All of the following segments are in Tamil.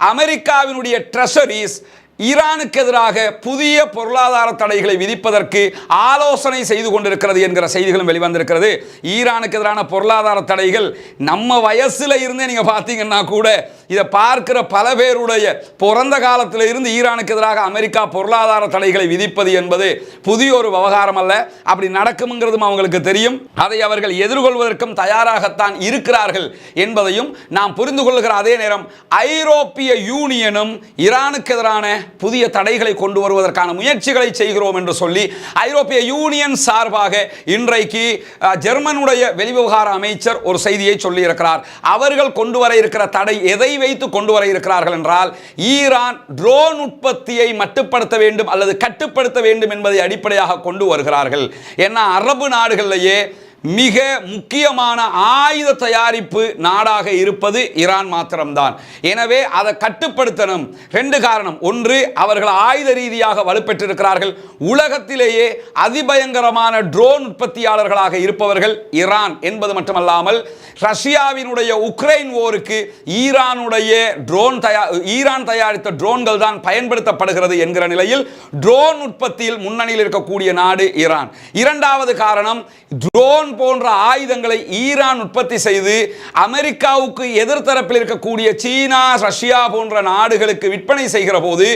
அமெரிக்காவினுடைய ட்ரெஷரிஸ் ஈரானுக்கு எதிராக புதிய பொருளாதார தடைகளை விதிப்பதற்கு ஆலோசனை செய்து கொண்டிருக்கிறது என்கிற செய்திகளும் வெளிவந்திருக்கிறது. ஈரானுக்கு எதிரான பொருளாதார தடைகள் நம்ம வயசுல இருந்தே நீங்கள் பார்த்தீங்கன்னா கூட இதை பார்க்கிற பல பேருடைய பிறந்த காலத்தில் இருந்து ஈரானுக்கு எதிராக அமெரிக்கா பொருளாதார தடைகளை விதிப்பது என்பது புதிய ஒரு விவகாரம் அல்ல. அப்படி நடக்கும்ங்கிறதும் அவங்களுக்கு தெரியும். அதை அவர்கள் எதிர்கொள்வதற்கும் தயாராகத்தான் இருக்கிறார்கள் என்பதையும் நாம் புரிந்து கொள்கிற அதே நேரம் ஐரோப்பிய யூனியனும் ஈரானுக்கு எதிரான புதிய தடைகளை கொண்டு வருவதற்கான முயற்சிகளை செய்கிறோம் என்று சொல்லி ஐரோப்பிய யூனியன் சார்பாக இன்றைக்கு ஜெர்மனுடைய வெளிவிவகார அமைச்சர் ஒரு செய்தியை சொல்லியிருக்கிறார். அவர்கள் கொண்டு வர இருக்கிற தடை எதை வைத்து கொண்டு வர இருக்கிறார்கள் என்றால் ஈரான் ட்ரோன் உற்பத்தியை மட்டுப்படுத்த வேண்டும் அல்லது கட்டுப்படுத்த வேண்டும் என்பதை அடிப்படையாக கொண்டு வருகிறார்கள். ஏன்னா அரபு நாடுகளிலேயே மிக முக்கியமான ஆயுத தயாரிப்பு நாடாக இருப்பது ஈரான் மாத்திரம்தான். எனவே அதை கட்டுப்படுத்தணும். ரெண்டு காரணம். ஒன்று அவர்கள் ஆயுத ரீதியாக வலுப்பெற்றிருக்கிறார்கள். உலகத்திலேயே அதிபயங்கரமான ட்ரோன் உற்பத்தியாளர்களாக இருப்பவர்கள் ஈரான் என்பது மட்டுமல்லாமல் ரஷ்யாவினுடைய உக்ரைன் போருக்கு ஈரானுடைய ட்ரோன் தயார் ஈரான் தயாரித்த ட்ரோன்கள் தான் பயன்படுத்தப்படுகிறது என்கிற நிலையில் ட்ரோன் உற்பத்தியில் முன்னணியில் இருக்கக்கூடிய நாடு ஈரான் இரண்டாவது காரணம் ட்ரோன் போன்ற ஆயுதங்களை ஈரான் உற்பத்தி செய்து அமெரிக்காவுக்கு எதிர்த்தரப்பில் இருக்கக்கூடிய சீனா ரஷ்யா போன்ற நாடுகளுக்கு விற்பனை செய்கிற போது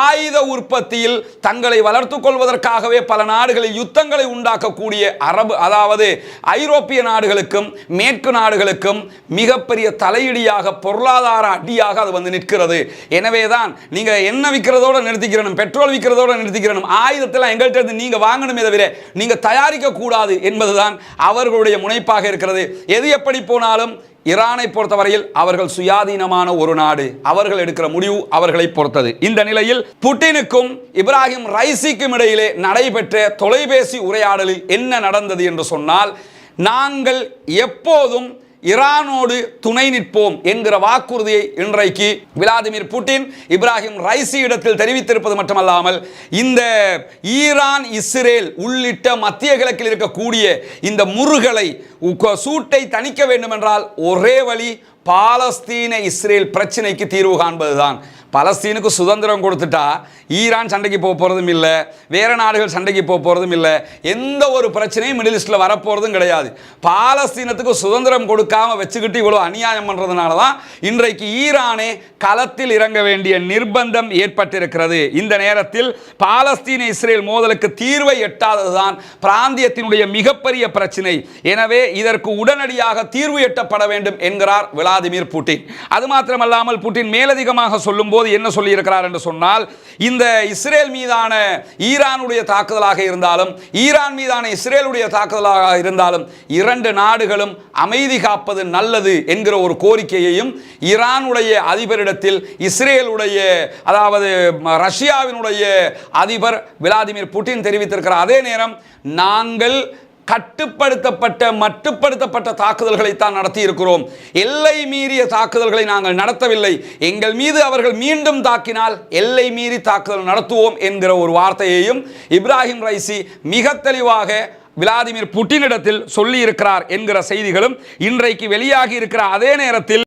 ஆயுத உற்பத்தியில் தங்களை வளர்த்து கொள்வதற்காகவே பல நாடுகளில் யுத்தங்களை உண்டாக்கக்கூடிய அரபு அதாவது ஐரோப்பிய நாடுகளுக்கும் மேற்கு நாடுகளுக்கும் மிகப்பெரிய தலையிடியாக பொருளாதார அடியாக அது வந்து நிற்கிறது. எனவே தான் நீங்க என்ன விற்கிறதோட நிறுத்திக்கிறனும் பெட்ரோல் விற்கிறதோட நிறுத்திக்கிறணும் ஆயுதத்தெல்லாம் எங்கள்கிட்ட இருந்து நீங்க வாங்கணுமே தவிர நீங்க தயாரிக்க கூடாது என்பதுதான் அவர்களுடைய முனைப்பாக இருக்கிறது. எது எப்படி போனாலும் ஈரானை பொறுத்தவரையில் அவர்கள் சுயாதீனமான ஒரு நாடு. அவர்கள் எடுக்கிற முடிவு அவர்களை பொறுத்தது. இந்த நிலையில் புட்டினுக்கும் இப்ராஹிம் ரைசிக்கும் இடையிலே நடைபெற்ற தொலைபேசி உரையாடலில் என்ன நடந்தது என்று சொன்னால் நாங்கள் எப்போதும் ஈரானோடு துணை நிற்போம் என்கிற வாக்குறுதியை இன்றைக்கு விளாதிமிர் புட்டின் இப்ராஹிம் ரைசி இடத்தில் தெரிவித்திருப்பது மட்டுமல்லாமல் இந்த ஈரான் இஸ்ரேல் உள்ளிட்ட மத்திய கிழக்கில் இருக்கக்கூடிய இந்த முருகலை உக்க- சூட்டை தணிக்க வேண்டும் என்றால் ஒரே வழி பாலஸ்தீன இஸ்ரேல் பிரச்சனைக்கு தீர்வு காண்பதுதான். பலஸ்தீனுக்கு சுதந்திரம் கொடுத்துட்டா ஈரான் சண்டைக்கு போக போகிறதும் இல்லை வேறு நாடுகள் சண்டைக்கு போக போகிறதும் இல்லை எந்த ஒரு பிரச்சனையும் மிடில் ஈஸ்டில் வரப்போகிறதும் கிடையாது. பாலஸ்தீனத்துக்கு சுதந்திரம் கொடுக்காம வச்சுக்கிட்டு இவ்வளோ அநியாயம் பண்ணுறதுனால தான் இன்றைக்கு ஈரானே களத்தில் இறங்க வேண்டிய நிர்பந்தம் ஏற்பட்டிருக்கிறது. இந்த நேரத்தில் பாலஸ்தீன இஸ்ரேல் மோதலுக்கு தீர்வை எட்டாததுதான் பிராந்தியத்தினுடைய மிகப்பெரிய பிரச்சனை. எனவே இதற்கு உடனடியாக தீர்வு எட்டப்பட வேண்டும் என்கிறார் விளாதிமிர் புட்டின். அது மாத்திரமல்லாமல் புட்டின் மேலதிகமாக சொல்லும்போது என்ன சொல்லியிருக்கிறார் என்று சொன்னால் இந்த இஸ்ரேல் மீதான ஈரானுடைய தாக்குதலாக இருந்தாலும் ஈரான் மீதான இஸ்ரேலுடைய தாக்குதலாக இருந்தாலும் இரண்டு நாடுகளும் அமைதி காப்பது நல்லது என்கிற ஒரு கோரிக்கையையும் ஈரானுடைய அதிபரிடத்தில் இஸ்ரேலுடைய அதாவது ரஷ்யாவினுடைய அதிபர் விளாடிமிர் புட்டின் தெரிவித்திருக்கிறார். அதே நேரம் நாங்கள் கட்டுப்படுத்தப்பட்ட மட்டுப்படுத்தப்பட்ட தாக்குதல்களை தான் நடத்தி இருக்கிறோம் எல்லை மீறிய தாக்குதல்களை நாங்கள் நடத்தவில்லை. எங்கள் மீது அவர்கள் மீண்டும் தாக்கினால் எல்லை மீறி தாக்குதல் நடத்துவோம் என்கிற ஒரு வார்த்தையையும் இப்ராஹிம் ரைசி மிக தெளிவாக விளாதிமிர் புட்டினிடத்தில் சொல்லியிருக்கிறார் என்கிற செய்திகளும் இன்றைக்கு வெளியாகி இருக்கிற அதே நேரத்தில்